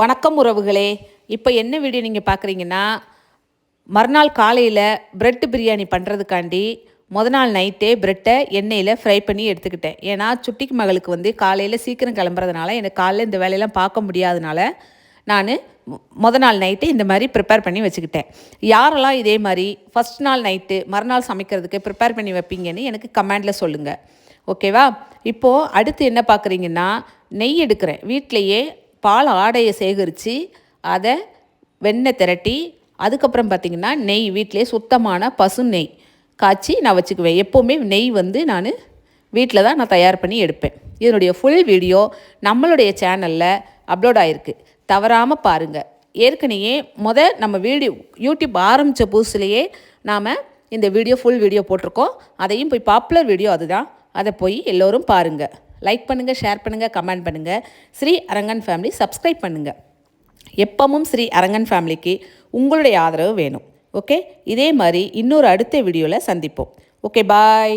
வணக்கம் உறவுகளே. இப்போ என்ன வீடியோ நீங்கள் பார்க்குறீங்கன்னா மறுநாள் காலையில் பிரெட் பிரியாணி பண்ணுறதுக்காண்டி முத நாள் நைட்டே பிரெட்டை எண்ணெயில் ஃப்ரை பண்ணி எடுத்துக்கிட்டேன். ஏன்னா சுட்டிக்கு மகளுக்கு வந்து காலையில் சீக்கிரம் கிளம்புறதுனால எனக்கு காலையில் இந்த வேலையெல்லாம் பார்க்க முடியாதனால நான் முத நாள் நைட்டு இந்த மாதிரி ப்ரிப்பேர் பண்ணி வச்சுக்கிட்டேன். யாரெல்லாம் இதே மாதிரி ஃபஸ்ட் நாள் நைட்டு மறுநாள் சமைக்கிறதுக்கு ப்ரிப்பேர் பண்ணி வைப்பீங்கன்னு எனக்கு கமெண்டில் சொல்லுங்கள் ஓகேவா இப்போது அடுத்து என்ன பார்க்குறீங்கன்னா நெய் எடுக்கிறேன். வீட்டிலையே பால் ஆடையை சேகரித்து அதை வெண்ணெய் திரட்டி அதுக்கப்புறம் பார்த்திங்கன்னா நெய் வீட்டிலே சுத்தமான பசு நெய் காய்ச்சி நான் வச்சுக்குவேன். எப்போவுமே நெய் வந்து நான் வீட்டில் தான் நான் தயார் பண்ணி எடுப்பேன். இதனுடைய ஃபுல் வீடியோ நம்மளுடைய சேனலில் அப்லோட் ஆகிருக்கு தவறாமல் பாருங்கள் ஏற்கனவே முத நம்ம வீடியோ யூடியூப் ஆரம்பித்த புதுசுலேயே நாம் இந்த வீடியோ ஃபுல் வீடியோ போட்டிருக்கோம். அதையும் போய் பாப்புலர் வீடியோ அதுதான். அதை போய் எல்லோரும் பாருங்கள் லைக் பண்ணுங்கள் ஷேர் பண்ணுங்கள் கமெண்ட் பண்ணுங்கள் ஸ்ரீ அரங்கன் ஃபேமிலி சப்ஸ்கிரைப் பண்ணுங்கள் எப்பவும் ஸ்ரீ அரங்கன் ஃபேமிலிக்கு உங்களுடைய ஆதரவு வேணும். ஓகே இதே மாதிரி இன்னொரு அடுத்த வீடியோவில் சந்திப்போம். Okay bye